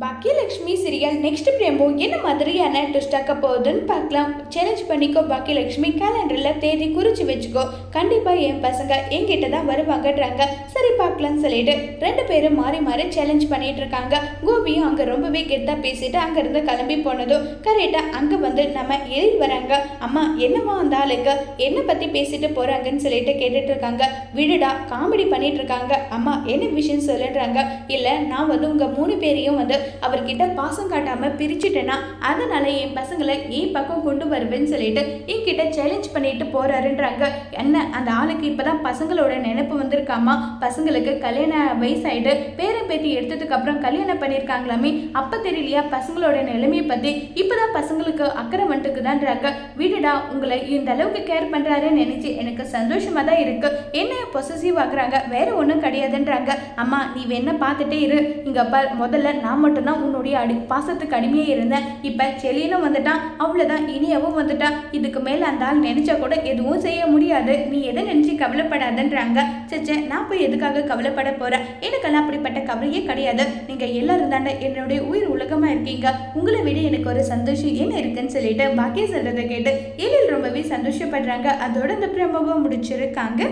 Baakiyalakshmi serial next பிரேம்போ என்ன மாதிரியான twist ஆக்க போகுதுன்னு பார்க்கலாம். சேலஞ்ச் பண்ணிக்கோ பாக்கியலட்சுமி கேலண்டரில் தேதி குறித்து வச்சுக்கோ. கண்டிப்பாக என் பசங்க என்கிட்ட தான் வருவாங்கன்றாங்க. சரி பார்க்கலாம்னு சொல்லிட்டு ரெண்டு பேரும் மாறி மாறி சேலஞ்ச் பண்ணிட்டு இருக்காங்க. கோபியும் அங்கே ரொம்பவே கெத்தாக பேசிட்டு அங்கேருந்து கிளம்பி போனதும் கரெக்டாக அங்கே வந்து நம்ம எழுதி வராங்க. அம்மா என்னவா அந்த ஆளுக்கு என்ன பற்றி பேசிட்டு போகிறாங்கன்னு சொல்லிட்டு கேட்டுட்டு இருக்காங்க. விடுடா காமெடி பண்ணிட்டு இருக்காங்க. அம்மா என்ன விஷயம் சொல்லுன்றாங்க? இல்லை நான் வந்து உங்கள் மூணு பேரையும் வந்து அவர்கிட்ட பாசம் காட்டாம பிரிச்சுட்டேன்னா அதனால என் பசங்களை என் பக்கம் கொண்டு வருவேன்னு சொல்லிட்டு என்கிட்ட சேலஞ்ச் பண்ணிட்டு போறாருன்றாங்க. என்ன அந்த ஆளுக்கு இப்பதான் பசங்களோட நினைப்பு வந்திருக்காமா? பசங்களுக்கு கல்யாண வயசாயிட்டு பேரன் பேத்தி எடுத்ததுக்கு அப்புறம் கல்யாணம் பண்ணியிருக்காங்களாமே அப்ப தெரியலையா பசங்களோட நிலைமையை பத்தி? இப்பதான் பசங்களுக்கு அக்கறை வந்துட்டுக்குதான்றாங்க வீடுடா உங்களை இந்த அளவுக்கு கேர் பண்றாருன்னு நினைச்சு எனக்கு சந்தோஷமா தான் இருக்கு. என்ன பொசசிவ் ஆகுறாங்க வேற ஒன்றும் கிடையாதுன்றாங்க. அம்மா நீ வேணா பார்த்துட்டே இரு. இங்க பார் முதல்ல நான் மட்டும் மட்டும்தான் உன்னுடைய அடி பாசத்துக்கு அடிமையே இருந்தேன் இப்போ செலினும் வந்துட்டான். அவ்வளோதான் இனியவும் வந்துட்டான் இதுக்கு மேலே அந்த ஆள் நினைச்சா கூட எதுவும் செய்ய முடியாது. நீ எதை நினச்சி கவலைப்படாதன்றாங்க. சச்சே நான் போய் எதுக்காக கவலைப்பட போகிறேன் எனக்கெல்லாம் அப்படிப்பட்ட கவலையே கிடையாது. நீங்கள் எல்லாரும் தானே என்னுடைய உயிர் உலகமாக இருக்கீங்க. உங்களை விட எனக்கு ஒரு சந்தோஷம் என்ன இருக்குன்னு சொல்லிட்டு பாக்கிய சொல்றதை கேட்டு எழில் ரொம்பவே சந்தோஷப்படுறாங்க. அதோட இந்த பிரம்பவம் முடிச்சிருக்காங்க.